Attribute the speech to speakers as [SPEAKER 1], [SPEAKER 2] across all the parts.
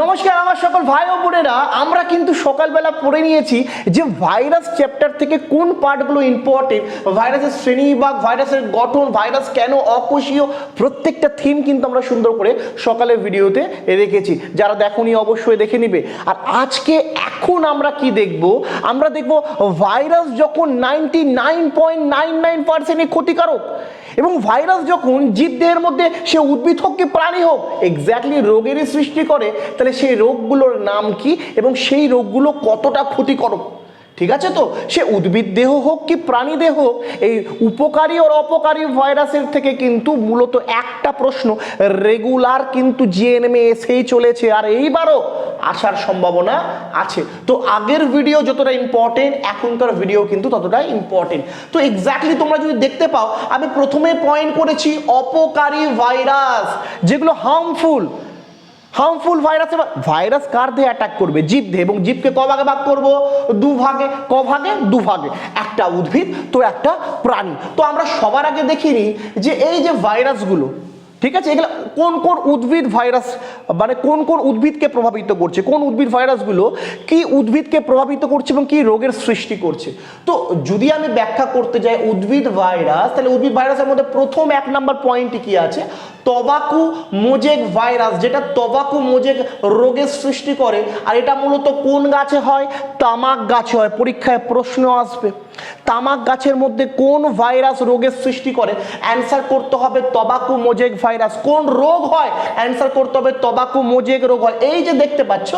[SPEAKER 1] নমস্কার আমার সকল ভাই ও বোনেরা, আমরা কিন্তু সকালবেলা পড়ে নিয়েছি যে ভাইরাস চ্যাপ্টার থেকে কোন পার্টগুলো ইম্পর্টেন্ট ভাইরাসের শ্রেণি বা ভাইরাসের গঠন, ভাইরাস কেন অকোষীয়, প্রত্যেকটা থিম কিন্তু আমরা সুন্দর করে সকালের ভিডিওতে রেখেছি। যারা দেখোনি অবশ্যই দেখে নিবে। আর আজকে এখন আমরা কি দেখব? আমরা দেখব ভাইরাস যখন ninety nine point nine nine পার্সেন্টই ক্ষতিকারক এবং ভাইরাস যখন জীবদেহের মধ্যে সে উদ্ভিদ হোক কি প্রাণী হোক এক্স্যাক্টলি রোগেরই সৃষ্টি করে, তাহলে সেই রোগগুলোর নাম কি এবং সেই রোগগুলো কতটা ক্ষতিকারক ঠিক আছে তো? সে উদ্ভিদ দেহ হোক কি প্রাণী দেহ হোক, এই উপকারী আর অপকারী ভাইরাসের থেকে কিন্তু মূলত একটা প্রশ্ন, রেগুলার কিন্তু জিএনএমে এসেই চলেছে আর এইবারও আসার সম্ভাবনা আছে। তো আগের ভিডিও যতটা ইম্পর্টেন্ট এখনকার ভিডিও কিন্তু ততটা ইম্পর্টেন্ট তো এক্স্যাক্টলি তোমরা যদি দেখতে পাও, আমি প্রথমে পয়েন্ট করেছি অপকারী ভাইরাস, যেগুলো হার্মফুল হার্মফুল ভাইরাস ভাইরাস কার দেহে অ্যাটাক করবে? জীব দেহে। এবং জীবকে ক ভাগে করব? দুভাগে। ক ভাগে দু ভাগে একটা উদ্ভিদ, তো একটা প্রাণী। তো আমরা সবার আগে দেখিনি যে এই যে ভাইরাসগুলো ঠিক আছে? এগুলো কোন কোন উদ্ভিদ ভাইরাস মানে কোন কোন উদ্ভিদকে প্রভাবিত করছে? কোন উদ্ভিদ ভাইরাসগুলো কি উদ্ভিদকে প্রভাবিত করছে এবং কি রোগের সৃষ্টি করছে? তো যদি আমি ব্যাখ্যা করতে যাই উদ্ভিদ ভাইরাস, তাহলে উদ্ভিদ ভাইরাসের মধ্যে প্রথম এক নাম্বার পয়েন্টটি কি আছে? তবাকু মোজেক ভাইরাস, যেটা তবাকু মোজেক রোগের সৃষ্টি করে। আর এটা মূলত কোন গাছে হয়? তামাক গাছে হয়। পরীক্ষায় প্রশ্ন আসবে। তামাক গাছের মধ্যে কোন ভাইরাস রোগের সৃষ্টি করে? অ্যান্সার করতে হবে তবাকু মোজেক ভাইরাস। কোন রোগ হয়? অ্যান্সার করতে হবে তবাকু মোজেক রোগ হয়। এই যে দেখতে পাচ্ছ,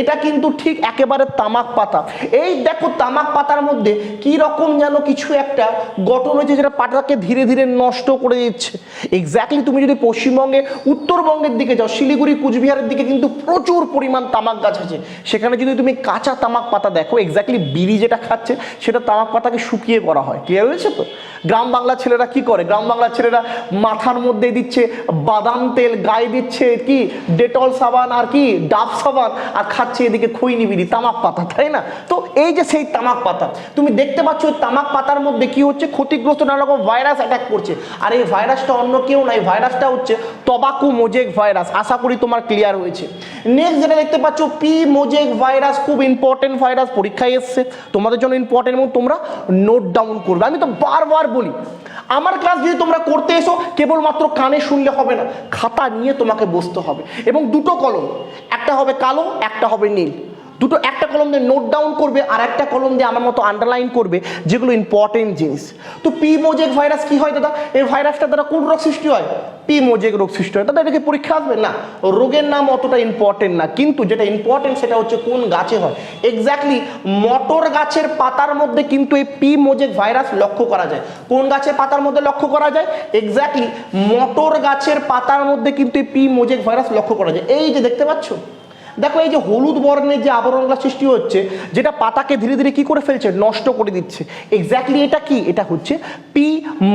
[SPEAKER 1] এটা কিন্তু ঠিক একেবারে তামাক পাতা। এই দেখো তামাক পাতার মধ্যে কি রকম যেন কিছু একটা গঠন হয়েছে যেটা পাতাকে ধীরে ধীরে নষ্ট করে দিচ্ছে। এক্স্যাক্টলি তুমি যদি পশ্চিমবঙ্গে, উত্তরবঙ্গের দিকে যাও, শিলিগুড়ি, কুচবিহারের দিকে কিন্তু প্রচুর পরিমাণ তামাক গাছ আছে। সেখানে যদি তুমি কাঁচা তামাক পাতা দেখো এক্স্যাক্টলি বিড়ি যেটা খাচ্ছে, সেটা তামাক পাতাকে শুকিয়ে করা হয়। ক্লিয়ার হয়েছে তো? গ্রাম বাংলার ছেলেরা কি করে? গ্রাম বাংলার ছেলেরা মাথার মধ্যে দিচ্ছে বাদাম তেল, গায়ে দিচ্ছে কি ডেটল সাবান আর কি ডাব সাবান আর খাচ্ছে এদিকে খৈনি বিড়ি, তামাক পাতা, তাই না? তো এই যে সেই তামাক পাতা, তুমি দেখতে পাচ্ছ ওই তামাক পাতার মধ্যে কি হচ্ছে? ক্ষতিগ্রস্ত নানা রকম ভাইরাস অ্যাটাক করছে। আর এই ভাইরাসটা অন্য কেউ নয় ভাইরাসটা হচ্ছে তবাকু মোজেক ভাইরাস। আশা করি তোমার ক্লিয়ার হয়েছে। নেক্সট যেটা দেখতে পাচ্ছ, পি মোজেক ভাইরাস, খুব ইম্পর্টেন্ট ভাইরাস, পরীক্ষায় এসছে। তোমাদের জন্য ইম্পর্টেন্ট এবং তোমরা নোট ডাউন করবে। আমি তো বারবার বলি, আমার ক্লাস যদি তোমরা করতে এসো, কেবলমাত্র কানে শুনলে হবে না, খাতা নিয়ে তোমাকে বসতে হবে। এবং দুটো কলম, একটা হবে কালো, একটা হবে নীল। দুটো একটা কলম দিয়ে নোট ডাউন করবে আর একটা কলম দিয়ে আমার মতো আন্ডারলাইন করবে, যেগুলো ইম্পর্টেন্ট জিনিস। তো পি মোজেক ভাইরাস কি হয় দাদা? এই ভাইরাসটা দ্বারা কোন রোগ সৃষ্টি হয়? পি মোজেক রোগ সৃষ্টি হয়। দাদা, এটাকে পরীক্ষা আসবে? না, রোগের নাম অতটা ইম্পর্টেন্ট না। কিন্তু যেটা ইম্পর্টেন্ট সেটা হচ্ছে কোন গাছে হয়। এক্স্যাক্টলি মটর গাছের পাতার মধ্যে কিন্তু এই পি মোজেক ভাইরাস লক্ষ্য করা যায়। কোন গাছের পাতার মধ্যে লক্ষ্য করা যায়? এক্স্যাক্টলি মটর গাছের পাতার মধ্যে কিন্তু এই পি মোজেক ভাইরাস লক্ষ্য করা যায়। এই যে দেখতে পাচ্ছ? দেখো এই যে হলুদ বর্ণের যে আবরণটা সৃষ্টি হচ্ছে, যেটা পাতাকে ধীরে ধীরে কি করে ফেলছে? নষ্ট করে দিচ্ছে। এক্স্যাক্টলি এটা কি? এটা হচ্ছে পি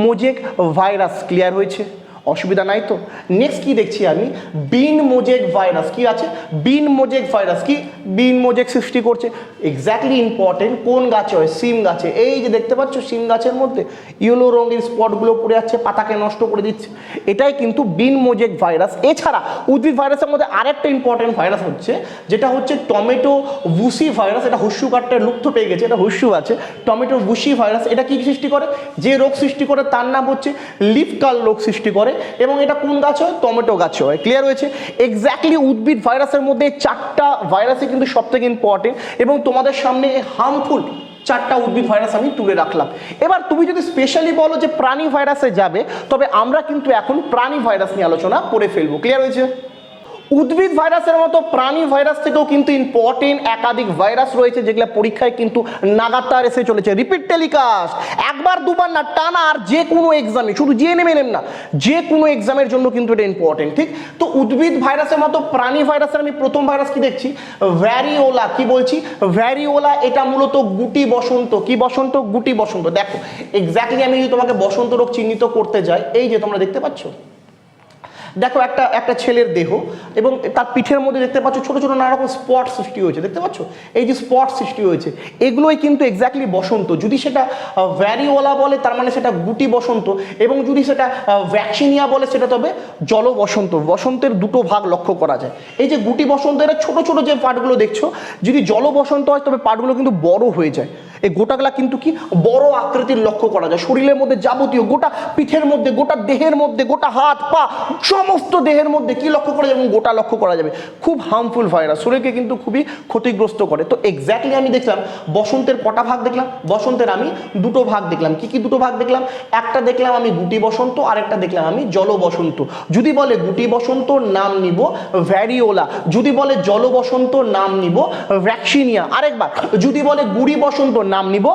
[SPEAKER 1] মোজেক ভাইরাস ক্লিয়ার হয়েছে? অসুবিধা নাই তো। নেক্সট কি দেখছি আমি? বিন মোজেক ভাইরাস কি আছে? বিন মোজেক ভাইরাস কি? বিন মোজেক সৃষ্টি করছে। এক্স্যাক্টলি ইম্পর্টেন্ট কোন গাছে হয়? সিম গাছে। এই যে দেখতে পাচ্ছ সিম গাছের মধ্যে ইয়েলো রঙের স্পটগুলো পড়ে যাচ্ছে পাতাকে নষ্ট করে দিচ্ছে। এটাই কিন্তু বিন মোজেক ভাইরাস এছাড়া উদ্ভিদ ভাইরাসের মধ্যে আরেকটা ইম্পর্টেন্ট ভাইরাস হচ্ছে, যেটা হচ্ছে টমেটো ভুসি ভাইরাস এটা হুস্যু কার্ডটা লুপ্ত পেয়ে গেছে, এটা হুস্যু আছে। টমেটো বুসি ভাইরাস এটা কি সৃষ্টি করে? যে রোগ সৃষ্টি করে, তার নাম হচ্ছে লিফকাল রোগ সৃষ্টি করে। এবং এটা কোন গাছ হয়? টমেটো গাছ হয়। ক্লিয়ার হয়েছে? এক্স্যাক্টলি উদ্ভিদ ভাইরাসের মধ্যে চারটা ভাইরাসই কিন্তু সব থেকে ইম্পর্টেন্ট এবং তোমাদের সামনে হার্মফুল চারটা উদ্ভিদ ভাইরাস আমি তুলে রাখলাম। এবার তুমি যদি স্পেশালি বলো যে প্রাণী ভাইরাসে যাবে, তবে আমরা কিন্তু এখন প্রাণী ভাইরাস নিয়ে আলোচনা করে ফেলব। ক্লিয়ার হয়েছে? উদ্ভিদ ভাইরাসের মতো প্রাণী ভাইরাস থেকেও কিন্তু ইম্পর্টেন্ট একাধিক ভাইরাস রয়েছে, যেগুলো পরীক্ষায় কিন্তু নাগাতার এসে চলেছে। রিপিট টেলিকাস্ট একবার, দুবার না, টানা আর যে কোনো এক্সামে শুধু জিএনএম এনএম না, যে কোনো এক্সামের জন্য কিন্তু এটা ইম্পর্টেন্ট ঠিক? তো উদ্ভিদ ভাইরাসের মতো প্রাণী ভাইরাসের আমি প্রথম ভাইরাস কি দেখছি? ভ্যারিওলা কি বলছি? ভ্যারিওলা এটা মূলত গুটি বসন্ত। কি বসন্ত? গুটি বসন্ত। দেখো এক্স্যাক্টলি আমি যদি তোমাকে বসন্ত রোগ চিহ্নিত করতে যাই, এই যে তোমরা দেখতে পাচ্ছ? দেখো একটা একটা ছেলের দেহ এবং তার পিঠের মধ্যে দেখতে পাচ্ছ ছোটো ছোটো নানা রকম স্পট সৃষ্টি হয়েছে, দেখতে পাচ্ছ? এই যে স্পট সৃষ্টি হয়েছে, এগুলোই কিন্তু এক্স্যাক্টলি বসন্ত। যদি সেটা ভ্যারিওয়ালা বলে, তার মানে সেটা গুটি বসন্ত এবং যদি সেটা ভ্যাকসিনিয়া বলে, সেটা তবে জল বসন্ত। বসন্তের দুটো ভাগ লক্ষ্য করা যায়। এই যে গুটি বসন্ত, এরা ছোট ছোট যে পার্টগুলো দেখছ, যদি জল বসন্ত হয়, তবে পার্টগুলো কিন্তু বড় হয়ে যায়। এই গোটাগুলা কিন্তু কি? বড় আকৃতির লক্ষ্য করা যায়। শরীরের মধ্যে যাবতীয় গোটা পিঠের মধ্যে, গোটা দেহের মধ্যে, গোটা হাত, পা সমস্ত দেহের মধ্যে কি লক্ষ্য করা যাবে এবং গোটা লক্ষ্য করা যাবে? খুব হার্মফুল ভাইরাস শরীরকে কিন্তু খুবই ক্ষতিগ্রস্ত করে। তো এক্স্যাক্টলি আমি দেখলাম, বসন্তের কটা ভাগ দেখলাম? বসন্তের আমি দুটো ভাগ দেখলাম। কি কি দুটো ভাগ দেখলাম? একটা দেখলাম আমি গুটি বসন্ত, আরেকটা দেখলাম আমি জল বসন্ত। যদি বলে গুটি বসন্ত, নাম নিব ভ্যারিওলা যদি বলে জল বসন্ত, নাম নিব ভ্যাকসিনিয়া আরেকবার, যদি বলে গুড়ি বসন্ত, নাম নিব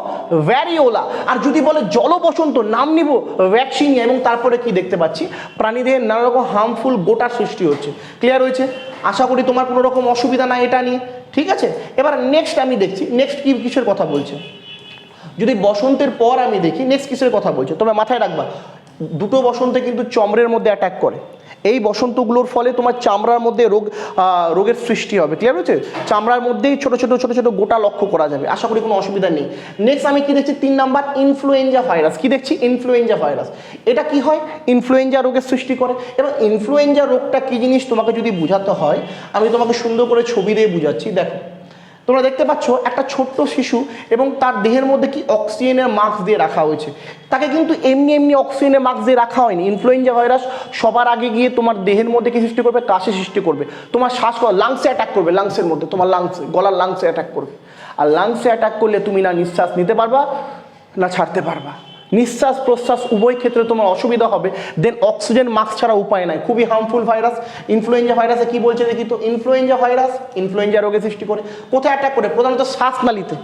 [SPEAKER 1] ভ্যারিওলা আর যদি বলে জল বসন্ত, নাম নিব ভ্যাকসিনিয়া এবং তারপরে কি দেখতে পাচ্ছি? প্রাণীদের নানা রকম হার্মফুল গোটা সৃষ্টি হচ্ছে। ক্লিয়ার হয়েছে? আশা করি তোমার কোনো রকম অসুবিধা নাই এটা নিয়ে। ঠিক আছে? এবার নেক্সট আমি দেখছি। নেক্সট কি কিসের কথা বলছে? যদি বসন্তের পর আমি দেখি নেক্সট কিসের কথা বলছে? তবে মাথায় রাখবা, দুটো বসন্তে কিন্তু চমড়ের মধ্যে অ্যাটাক করে। এই বসন্তগুলোর ফলে তোমার চামড়ার মধ্যে রোগ রোগের সৃষ্টি হবে। ক্লিয়ার হয়েছে? চামড়ার মধ্যেই ছোট ছোট ছোট ছোট গোটা লক্ষ্য করা যাবে। আশা করি কোনো অসুবিধা নেই। নেক্সট আমি কি দেখছি? তিন নাম্বার ইনফ্লুয়েঞ্জা ভাইরাস কি দেখছি? ইনফ্লুয়েঞ্জা ভাইরাস এটা কি হয়? ইনফ্লুয়েঞ্জা রোগের সৃষ্টি করে। এবং ইনফ্লুয়েঞ্জা রোগটা কি জিনিস তোমাকে যদি বোঝাতে হয়, আমি তোমাকে সুন্দর করে ছবি দিয়ে বুঝাচ্ছি। দেখো তোমরা দেখতে পাচ্ছ একটা ছোট্ট শিশু এবং তার দেহের মধ্যে কি অক্সিজেনের মাস্ক দিয়ে রাখা হয়েছে। তাকে কিন্তু এমনি এমনি অক্সিজেনের মাস্ক দিয়ে রাখা হয়নি। ইনফ্লুয়েঞ্জা ভাইরাস সবার আগে গিয়ে তোমার দেহের মধ্যে কি সৃষ্টি করবে? কাশি সৃষ্টি করবে। তোমার শ্বাস লাংসে অ্যাটাক করবে লাংসের মধ্যে। তোমার লাংসে গলার লাংসে অ্যাটাক করবে। আর লাংসে অ্যাটাক করলে তুমি না নিঃশ্বাস নিতে পারবা, না ছাড়তে পারবা। নিঃশ্বাস প্রশ্বাস উভয় ক্ষেত্রে তোমার অসুবিধা হবে। দেন অক্সিজেন মাস্ক ছাড়া উপায় নাই। খুবই হার্মফুল ভাইরাস ইনফ্লুয়েঞ্জা ভাইরাসে কি বলছে দেখি তো? ইনফ্লুয়েঞ্জা ভাইরাস ইনফ্লুয়েঞ্জা রোগে সৃষ্টি করে। কোথায় অ্যাটাক করে? প্রধানত শ্বাসনালীতে।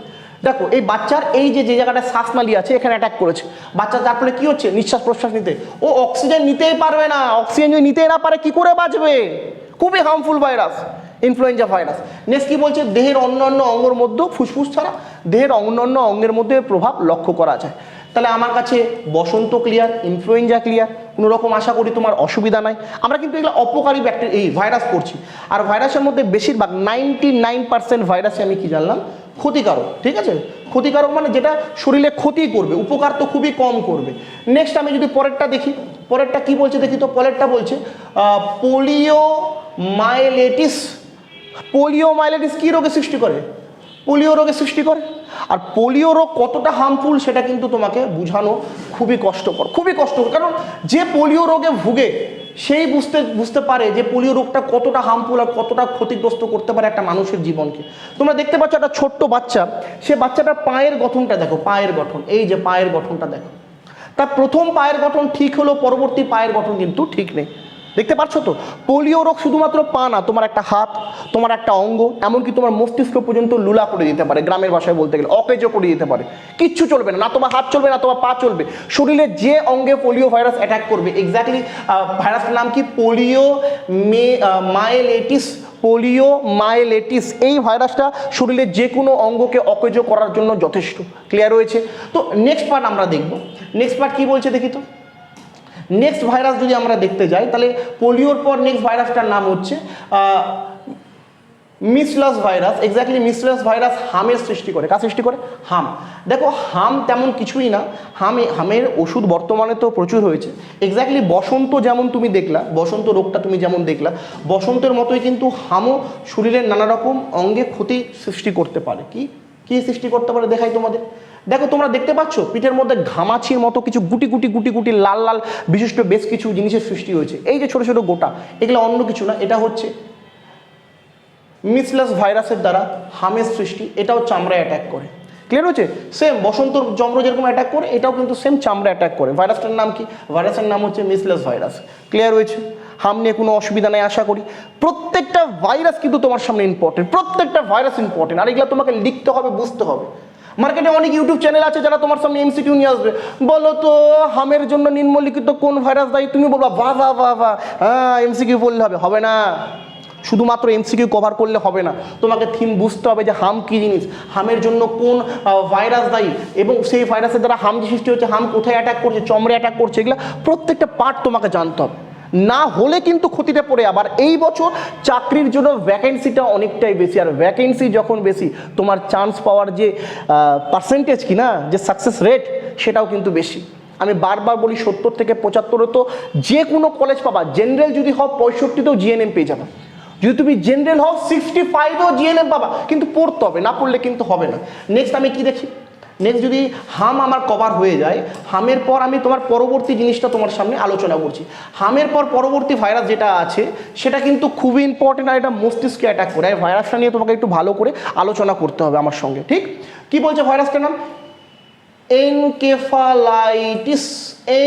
[SPEAKER 1] দেখো, এই বাচ্চার এই যে যে জায়গাটা শ্বাসনালী আছে, এখানে অ্যাটাক করেছে। বাচ্চা তার ফলে কি হচ্ছে? নিঃশ্বাস প্রশ্বাস নিতে। ও অক্সিজেন নিতেই পারবে না। অক্সিজেন যদি নিতেই না পারে, কি করে বাঁচবে? খুবই harmful virus influenza virus next কি বলছে? দেহের অন্যান্য অঙ্গের মধ্যেও ফুসফুস ছাড়া দেহের অন্যান্য অঙ্গের মধ্যে প্রভাব লক্ষ্য করা যায়। তাহলে আমার কাছে বসন্ত ক্লিয়ার ইনফ্লুয়েঞ্জা ক্লিয়ার কোনো রকম আশা করি তোমার অসুবিধা নাই। আমরা কিন্তু এগুলো অপকারী ব্যাকটেরিয়া এই ভাইরাস করছি আর ভাইরাসের মধ্যে বেশিরভাগ নাইনটি নাইন পার্সেন্ট ভাইরাসে আমি কি জানলাম? ক্ষতিকারক, ঠিক আছে? ক্ষতিকারক মানে যেটা শরীরে ক্ষতি করবে, উপকার তো খুবই কম করবে। নেক্সট আমি যদি পরেরটা দেখি, পরেরটা কি বলছে দেখি তো? পরেরটা বলছে পোলিও মাইলেটিস পোলিও মাইলেটিস কী রোগে সৃষ্টি করে? পোলিও রোগের সৃষ্টি করে। আর পোলিও রোগ কতটা হার্মফুল সেটা কিন্তু তোমাকে বোঝানো খুবই কষ্টকর খুবই কষ্টকর। কারণ যে পোলিও রোগে ভুগে, সেই বুঝতে বুঝতে পারে যে পোলিও রোগটা কতটা হার্মফুল আর কতটা ক্ষতিগ্রস্ত করতে পারে একটা মানুষের জীবনকে। তোমরা দেখতে পাচ্ছ একটা ছোট্ট বাচ্চা, সে বাচ্চাটার পায়ের গঠনটা দেখো, পায়ের গঠন, এই যে পায়ের গঠনটা দেখো। তার প্রথম পায়ের গঠন ঠিক হলো পরবর্তী পায়ের গঠন কিন্তু ঠিক নেই। দেখতে পাচ্ছ তো? পোলিও রোগ শুধুমাত্র পা না, তোমার একটা হাত, তোমার একটা অঙ্গ, এমনকি তোমার মস্তিষ্ক পর্যন্ত লুলা করে দিতে পারে, গ্রামের ভাষায় বলতে গেলে, অকেজো করে দিতে পারে। কিচ্ছু চলবে না না তোমার হাত চলবে, না তোমার পা চলবে। শরীরে যে অঙ্গে পোলিও ভাইরাস অ্যাটাক করবে এক্স্যাক্টলি ভাইরাসের নাম কি? পোলিও মে মায়েলেটিস পোলিও মাইলেটিস এই ভাইরাসটা শরীরের যে কোনো অঙ্গকে অকেজো করার জন্য যথেষ্ট। ক্লিয়ার হয়েছে? তো নেক্সট পার্ট আমরা দেখব। নেক্সট পার্ট কি বলছে দেখি তো? নেক্সট ভাইরাস যদি আমরা দেখতে যাই, তাহলে পোলিওর পর নেক্সট ভাইরাসটার নাম হচ্ছে measles virus exactly measles virus হামের সৃষ্টি করে। কার সৃষ্টি করে? হাম। দেখো, হাম তেমন কিছুই না। হামে, হামের ওষুধ বর্তমানে তো প্রচুর হয়েছে। এক্স্যাক্টলি বসন্ত যেমন তুমি দেখলা, বসন্ত রোগটা তুমি যেমন দেখলা, বসন্তের মতোই কিন্তু হামও শরীরের নানা রকম অঙ্গে ক্ষতি সৃষ্টি করতে পারে। কি? কি সৃষ্টি করতে পারে দেখাই তোমাদের। দেখো, তোমরা দেখতে পাচ্ছ, পিঠের মধ্যে ঘামাছির মতো কিছু গুটি গুটি গুটি গুটি লাল লাল বিশিষ্ট বেশ কিছু জিনিসের সৃষ্টি হয়েছে। এই যে ছোট ছোট গোটা, এগুলো অন্য কিছু না, এটা হচ্ছে মিসলাস ভাইরাসের দ্বারা হামের সৃষ্টি, এটাও চামড়ায় অ্যাটাক করে। ক্লিয়ার হচ্ছে সেম বসন্ত জম্র যেরকম অ্যাটাক করে, এটাও কিন্তু সেম চামড়া অ্যাটাক করে। ভাইরাসটার নাম কি? ভাইরাসের নাম হচ্ছে মিসলাস ভাইরাস। ক্লিয়ার হয়েছে? হাম নিয়ে কোনো অসুবিধা নেই, আশা করি। প্রত্যেকটা ভাইরাস কিন্তু তোমার সামনে ইম্পর্টেন্ট প্রত্যেকটা ভাইরাস ইম্পর্টেন্ট আর এগুলো তোমাকে লিখতে হবে, বুঝতে হবে। মার্কেটে অনেক ইউটিউব চ্যানেল আছে যারা তোমার সামনে এমসিকিউ নিয়ে আসবে। বলো তো, হামের জন্য নিম্নলিখিত কোন ভাইরাস দায়ী? তুমি বলবা বা বাহ বাহ বাহ। হ্যাঁ এমসিকিউ বললে হবে হবে না। শুধুমাত্র এমসিকিউ কভার করলে হবে না। তোমাকে থিম বুঝতে হবে যে হাম কী জিনিস, হামের জন্য কোন ভাইরাস দায়ী? এবং সেই ভাইরাসের দ্বারা হাম যে সৃষ্টি হচ্ছে, হাম কোথায় অ্যাটাক করছে চমড়ে অ্যাটাক করছে, এগুলো প্রত্যেকটা পার্ট তোমাকে জানতে হবে। না হলে কিন্তু ক্ষতিটা পড়ে। আবার এই বছর চাকরির জন্য ভ্যাকেন্সিটা অনেকটাই বেশি। আর ভ্যাকেন্সি যখন বেশি, তোমার চান্স পাওয়ার যে পার্সেন্টেজ কি না যে সাকসেস রেট সেটাও কিন্তু বেশি। আমি বারবার বলি, সত্তর থেকে পঁচাত্তরে তো যে কোনো কলেজ পাবা। জেনারেল যদি হও, পঁয়ষট্টিতেও জিএনএম পেয়ে যাবে। যদি তুমি জেনারেল হও সিক্সটি ফাইভেও জিএনএম পাবা। কিন্তু পড়তে হবে, না পড়লে কিন্তু হবে না। নেক্সট আমি কি দেখি? নেক্সট যদি হাম আমার কভার হয়ে যায়, হামের পর আমি তোমার পরবর্তী জিনিসটা তোমার সামনে আলোচনা করছি। হামের পর পরবর্তী ভাইরাস যেটা আছে, সেটা কিন্তু খুবই ইম্পর্টেন্ট আর এটা মস্তিষ্কে অ্যাটাক করে। ভাইরাসটা নিয়ে তোমাকে একটু ভালো করে আলোচনা করতে হবে আমার সঙ্গে, ঠিক? কি বলছে ভাইরাসটার নাম? Encephalitis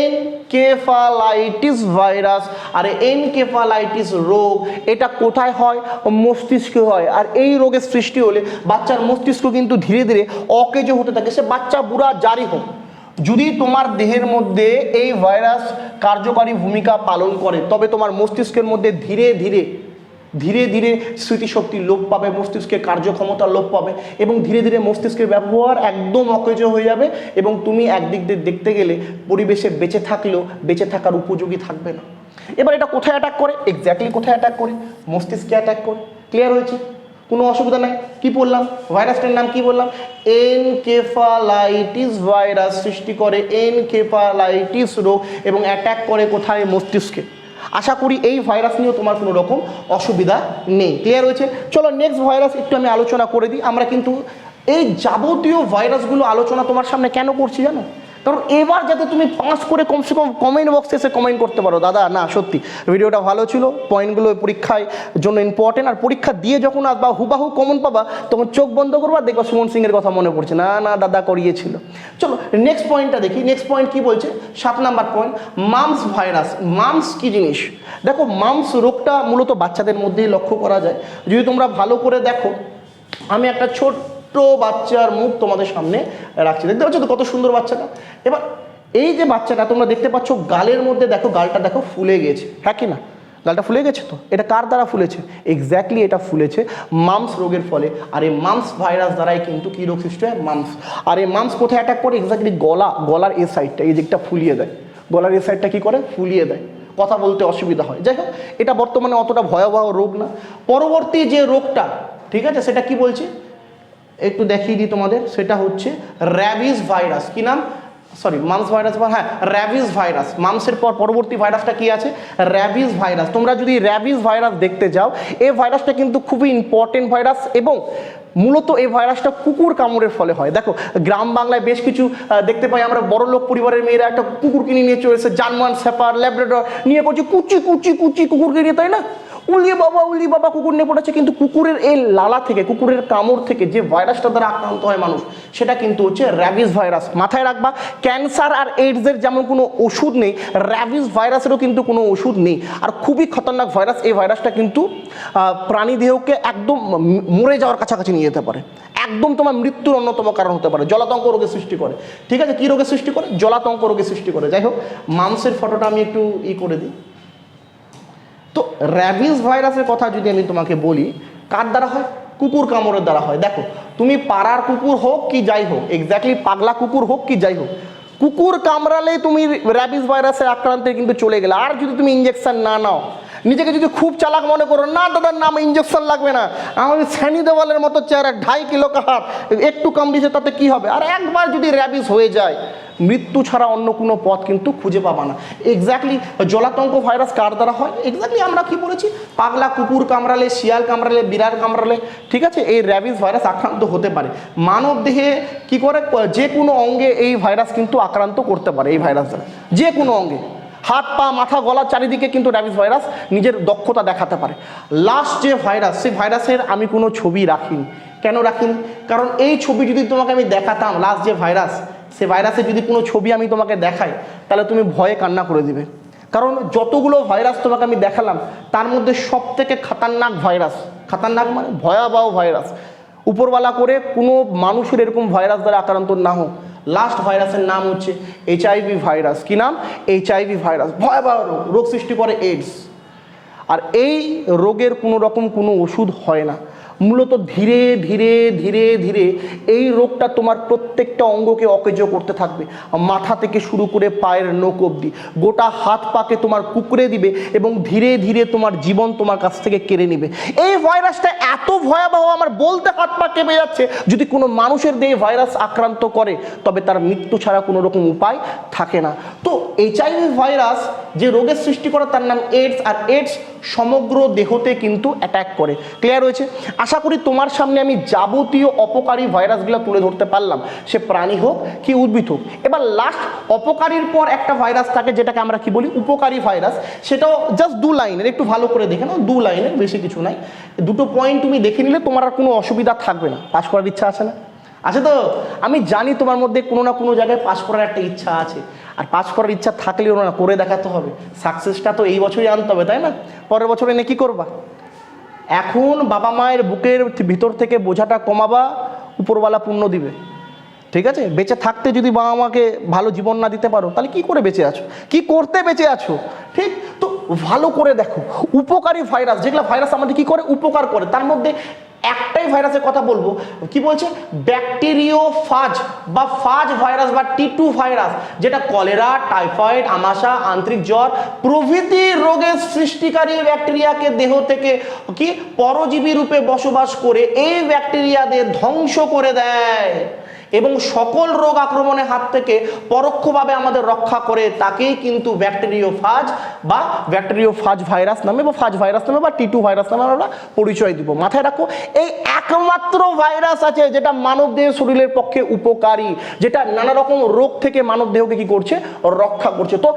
[SPEAKER 1] encephalitis virus. আর এনকেফালাইটিস রোগ, এটা কোথায় হয়? মস্তিষ্কে হয়। আর এই রোগের সৃষ্টি হলে বাচ্চার মস্তিষ্ক কিন্তু ধীরে ধীরে অকেজো হতে থাকে। সে বাচ্চা বুড়া, জারি হোক। যদি তোমার দেহের মধ্যে এই ভাইরাস কার্যকারী ভূমিকা পালন করে, তবে তোমার মস্তিষ্কের মধ্যে ধীরে ধীরে ধীরে ধীরে স্মৃতিশক্তি লোপ পাবে, মস্তিষ্কের কার্যক্ষমতা লোপ পাবে এবং ধীরে ধীরে মস্তিষ্কের ব্যবহার একদম অকেজ হয়ে যাবে এবং তুমি একদিক দিয়ে দেখতে গেলে পরিবেশে বেঁচে থাকলেও বেঁচে থাকার উপযোগী থাকবে না। এবার এটা কোথায় অ্যাটাক করে? এক্স্যাক্টলি কোথায় অ্যাটাক করে? মস্তিষ্কে অ্যাটাক করে। ক্লিয়ার হয়েছে? কোনো অসুবিধা নাই। কি বললাম? ভাইরাসটার নাম কি বললাম? এনকেফালাইটিস ভাইরাস সৃষ্টি করে এনকেফালাইটিস রোগ এবং অ্যাটাক করে কোথায়? মস্তিষ্কে। আশা করি এই ভাইরাস নিয়েও তোমার কোনো রকম অসুবিধা নেই। ক্লিয়ার হয়েছে? চলো নেক্সট ভাইরাস একটু আমি আলোচনা করে দিই। আমরা কিন্তু এই যাবতীয় ভাইরাসগুলো আলোচনা তোমার সামনে কেন করছি জানো? কারণ এবার যাতে তুমি পাস করে কমসে কম কমেন্ট বক্সে এসে কমেন্ট করতে পারো, দাদা, না, সত্যি। ভিডিওটা ভালো ছিল পয়েন্টগুলো পরীক্ষায় জন্য ইম্পর্টেন্ট আর পরীক্ষা দিয়ে যখন আসবা, হুবাহু কমন পাবা, তখন চোখ বন্ধ করবা, দেখবা সুমন সিংয়ের কথা মনে পড়ছে। না না, দাদা করিয়েছিল। চলো নেক্সট পয়েন্টটা দেখি। নেক্সট পয়েন্ট কি বলছে? সাত number point mumps virus mumps কি জিনিস? দেখো মামস রোগটা মূলত বাচ্চাদের মধ্যেই লক্ষ্য করা যায়। যদি তোমরা ভালো করে দেখো, আমি একটা ছোট্ট বাচ্চার মুখ তোমাদের সামনে রাখছি। দেখতে পাচ্ছ তো কত সুন্দর বাচ্চাটা? এবার এই যে বাচ্চাটা তোমরা দেখতে পাচ্ছ, গালের মধ্যে দেখো, গালটা দেখো ফুলে গেছে। হ্যাঁ কি না? গালটা ফুলে গেছে তো? এটা কার দ্বারা ফুলেছে? এক্স্যাক্টলি এটা ফুলেছে মামস রোগের ফলে। আর এই মামস ভাইরাস দ্বারাই কিন্তু কী রোগ সৃষ্টি হয়? মামস। আর এই মামস কোথায় অ্যাটাক করে? এক্স্যাক্টলি গলা, গলার এ সাইডটা এই দিকটা ফুলিয়ে দেয়। গলার এই সাইডটা কী করে? ফুলিয়ে দেয়। কথা বলতে অসুবিধা হয়। যাই হোক, এটা বর্তমানে অতটা ভয়াবহ রোগ না। পরবর্তী যে রোগটা, ঠিক আছে, সেটা কি বলছে? একটু দেখিয়ে দিই তোমাদের, সেটা হচ্ছে র্যাবিস ভাইরাস। কি নাম? সরি মামস ভাইরাস বা হ্যাঁ র্যাবিস ভাইরাস। মামসের পর পরবর্তী ভাইরাসটা কি আছে? Rabies virus. তোমরা যদি র্যাবিস ভাইরাস দেখতে যাও, এই ভাইরাসটা কিন্তু খুবই ইম্পর্টেন্ট ভাইরাস এবং মূলত এই ভাইরাসটা কুকুর কামড়ের ফলে হয়। দেখো, গ্রাম বাংলায় বেশ কিছু দেখতে পাই আমরা বড় লোক পরিবারের মেয়েরা একটা কুকুর কিনে নিয়ে চলে এসেছে, জার্মান স্যাপার ল্যাব্রেডর, নিয়ে করছে কুচি কুচি কুচি কুকুরকে নিয়ে, তাই না? উলিয়ে বাবা, উলি বাবা কুকুর নিয়ে পড়েছে। কিন্তু কুকুরের এই লালা থেকে, কুকুরের কামড় থেকে যে ভাইরাসটা দ্বারা আক্রান্ত হয় মানুষ, সেটা কিন্তু হচ্ছে র্যাবিস ভাইরাস। মাথায় রাখবা, ক্যান্সার আর এইডসের যেমন কোনো ওষুধ নেই, র্যাবিস ভাইরাসেরও কিন্তু কোনো ওষুধ নেই। আর খুবই খতরনাক ভাইরাস, এই ভাইরাসটা কিন্তু প্রাণী দেহকে একদম মরে যাওয়ার কাছাকাছি নিয়ে যেতে পারে। একদম তোমার মৃত্যুর অন্যতম কারণ হতে পারে। জলাতঙ্ক রোগের সৃষ্টি করে। ঠিক আছে? কী রোগের সৃষ্টি করে? জলাতঙ্ক রোগের সৃষ্টি করে। যাই হোক, মাংসের ফটোটা আমি একটু ই করে দিই। তো র্যাবিস ভাইরাসের কথা যদি আমি তোমাকে বলি, কার দ্বারা হয়? কুকুর কামড়ের দ্বারা হয়। দেখো, তুমি পাড়ার কুকুর হোক কি যাই হোক এক্স্যাক্টলি পাগলা কুকুর হোক কি যাই হোক, কুকুর কামড়ালে তুমি র্যাবিস ভাইরাসের আক্রান্তে কিন্তু চলে গেলে। আর যদি তুমি ইঞ্জেকশন না নাও নিজেকে যদি খুব চালাক মনে করো, না দাদার নাম ইঞ্জেকশন লাগবে না। আমাদের স্যানি দেওয়ালের মতো চেহারা, ঢাই কিলো কাহার, একটু কামড়িয়েছে তাতে কি হবে? আর একবার যদি র্যাবিস হয়ে যায়, মৃত্যু ছাড়া অন্য কোনো পথ কিন্তু খুঁজে পাবা না। এক্স্যাক্টলি জলাতঙ্ক ভাইরাস কার দ্বারা হয়? এক্স্যাক্টলি আমরা কি বলেছি? পাগলা কুকুর কামড়ালে, শিয়াল কামড়ালে, বিড়াল কামড়ালে, ঠিক আছে? এই র্যাবিস ভাইরাস আক্রান্ত হতে পারে। মানব দেহে কি করে? যে কোনো অঙ্গে এই ভাইরাস কিন্তু আক্রান্ত করতে পারে, এই ভাইরাস দ্বারা। যে কোনো অঙ্গে। হাত, পা, মাথা, গলা চারিদিকে কিন্তু র্যাবিস ভাইরাস নিজের দক্ষতা দেখাতে পারে। লাস্ট যে ভাইরাস, সেই ভাইরাসের আমি কোনো ছবি রাখিনি। কেন রাখিনি? কারণ এই ছবি যদি তোমাকে আমি দেখাতাম লাস্ট যে ভাইরাস, সে ভাইরাসের যদি কোনো ছবি আমি তোমাকে দেখাই, তাহলে তুমি ভয়ে কান্না করে দিবে। কারণ যতগুলো ভাইরাস তোমাকে আমি দেখালাম, তার মধ্যে সব থেকে খাতারনাক ভাইরাস, খাতারনাক মানে ভয়াবহ ভাইরাস। উপরওয়ালা করে কোনো মানুষের এরকম ভাইরাস দ্বারা আক্রান্ত না হোক। লাস্ট ভাইরাসের নাম হচ্ছে এইচআইভি ভাইরাস কি নাম? এইচআইভি ভাইরাস ভয়াবহ রোগ। রোগ সৃষ্টি করে এইডস আর এই রোগের কোনো রকম কোনো ওষুধ হয় না। মূলত ধীরে ধীরে ধীরে ধীরে এই রোগটা তোমার প্রত্যেকটা অঙ্গকে অকেজ করতে থাকবে। মাথা থেকে শুরু করে পায়ের নোক অবধি। গোটা হাত পাকে তোমার কুকড়ে দিবে এবং ধীরে ধীরে তোমার জীবন তোমার কাছ থেকে কেড়ে নেবে। এই ভাইরাসটা এত ভয়াবহ, আমার বলতে হাত পা কেঁপে যাচ্ছে। যদি কোনো মানুষের দেহে ভাইরাস আক্রান্ত করে, তবে তার মৃত্যু ছাড়া কোনো রকম উপায় থাকে না। তো এইচআইভি ভাইরাস যে রোগের সৃষ্টি করে, তার নাম এইডস আর এইডস সমগ্র দেহতে কিন্তু অ্যাটাক করে। ক্লিয়ার হয়েছে? আশা করি তোমার সামনে আমি যাবতীয় অপকারী ভাইরাসগুলো তুলে ধরতে পারলাম। সে প্রাণী হোক কি উদ্ভিদ হোক। এবার লাস্ট অপকারীর পর একটা ভাইরাস থাকে যেটাকে আমরা কি বলি? উপকারী ভাইরাস। সেটাও জাস্ট দু লাইনের, একটু ভালো করে দেখে নাও, দু লাইনের, বেশি কিছু নাই। দুটো পয়েন্ট তুমি দেখে নিলে তোমার আর কোনো অসুবিধা থাকবে না। পাস করার ইচ্ছা আছে না? আছে তো? আমি জানি তোমার মধ্যে কোনো না কোনো জায়গায় পাস করার একটা ইচ্ছা আছে। আর পাস করার ইচ্ছা থাকলেও না, করে দেখাতে হবে। সাকসেসটা তো এই বছরই আনতে হবে, তাই না? পরের বছর এনে কি করবা? এখন বাবা মায়ের বুকের ভিতর থেকে বোঝাটা কমাবা, উপরওয়ালা পুণ্য দিবে। ঠিক আছে? বেঁচে থাকতে যদি বাবা মাকে ভালো জীবন না দিতে পারো, তাহলে কি করে বেঁচে আছো? কি করতে বেঁচে আছো? ঠিক? তো ভালো করে দেখো। উপকারী ভাইরাস যেগুলো ভাইরাস আমাদের কি করে? উপকার করে। তার মধ্যে একটাই ভাইরাসের কথা বলব। কি বলছে? ব্যাকটেরিও ফাজ বা ফাজ ভাইরাস বা টি টু ভাইরাস, যেটা কলেরা, টাইফয়েড, আমাশা, আন্তরিক জ্বর প্রভৃতি রোগের সৃষ্টিকারী ব্যাকটেরিয়াকে দেহ থেকে কি পরজীবী রূপে বসবাস করে এই ব্যাকটেরিয়াদের ধ্বংস করে দেয়। এবং সকল রোগ আক্রমণের হাত থেকে পরোক্ষভাবে আমাদের রক্ষা করে তাকেই কিন্তু ব্যাকটেরিও ফাজ বা ব্যাকটেরিও ফাজ ভাইরাস নামে বা ফাজ ভাইরাস নামে বা টিটু ভাইরাস নামে আমরা পরিচয় দিব। মাথায় রাখো, এই একমাত্র ভাইরাস আছে যেটা মানব দেহ শরীরের পক্ষে উপকারী, যেটা নানা রকম রোগ থেকে মানব দেহকে কি করছে? রক্ষা করছে। তো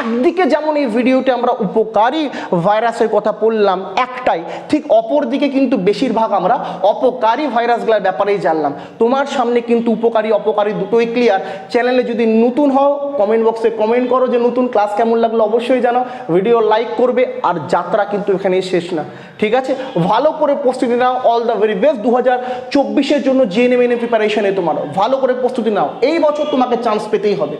[SPEAKER 1] একদিকে যেমন এই ভিডিওতে আমরা উপকারী ভাইরাসের কথা বললাম একটাই, ঠিক অপর দিকে কিন্তু বেশিরভাগ আমরা অপকারী ভাইরাসগুলোর ব্যাপারেই জানলাম। তোমার সামনে কিন্তু উপকারী, অপকারী দুটোই ক্লিয়ার চ্যানেলে যদি নতুন হও কমেন্ট বক্সে কমেন্ট করো যে নতুন ক্লাস কেমন লাগল অবশ্যই জানাও। ভিডিও লাইক করবে, আর যাত্রা কিন্তু এখানেই শেষ না। ঠিক আছে? ভালো করে প্রস্তুতি নাও অল দ্য ভেরি বেস্ট দু হাজার চব্বিশের জন্য জেএনএম প্রিপারেশনে তোমার। ভালো করে প্রস্তুতি নাও। এই বছর তোমাকে চান্স পেতেই হবে।